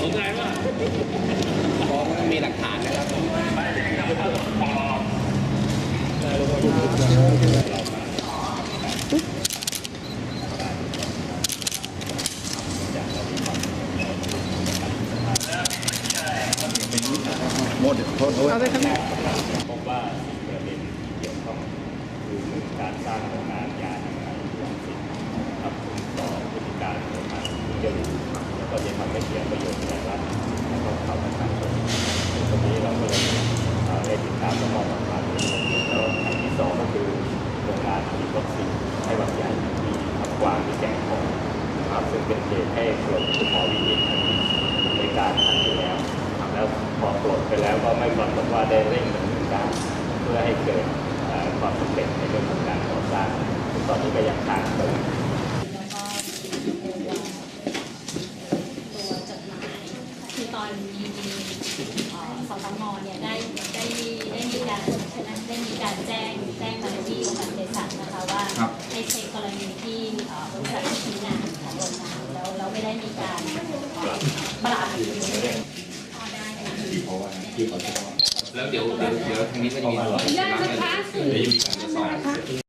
สงสัยว่าฟ้องมีหลักฐานนะครับหมดโทษด้วยเอาไปครับพบว่าสิ่งประเด็นเกี่ยวข้องคือการสร้างโรงงานยา สียประโยชน์แก่รัฐและก็เขาประชาชนตรงนี้เราก็เลยได้ติดตามและมองหลักฐานนี้แล้วอันที่สองก็คือโรงงานผลิตวัคซีนให้วัคใหญ่ที่ทับกวางที่แก่งของนะครับซึ่งเป็นเหตุให้เกิดคุณหมอวินิจฉัยในการทันทีแล้วแล้วพอปลดไปแล้วก็ไม่ปรากฏว่าได้เร่งดำเนินการเพื่อให้เกิดความสำเร็จในเรื่องของการก่อสร้างตอนนี้ก็ยังค้างอยู่ล้วก็ตัวตัวจดหมายคื อตอนมีเอ่อสตงเนี่ยได้ได้ได้มีการใช่ไหมได้มีการแจ้งแจ้งมาที่องค์การเภสัชนะคะว่าให้เช็คกรณีที่เอ่อบริษัทที่ชี้งานของโรงงานแล้วแล้วไม่ได้มีการเอ่อปรับพอได้ค่ะแล้วเดี๋ยวเดี๋ยวเดี๋ยวทางนี้ก็จะมีส่วนได้นะคะเดี๋ยวจะมีการตรวจสอบ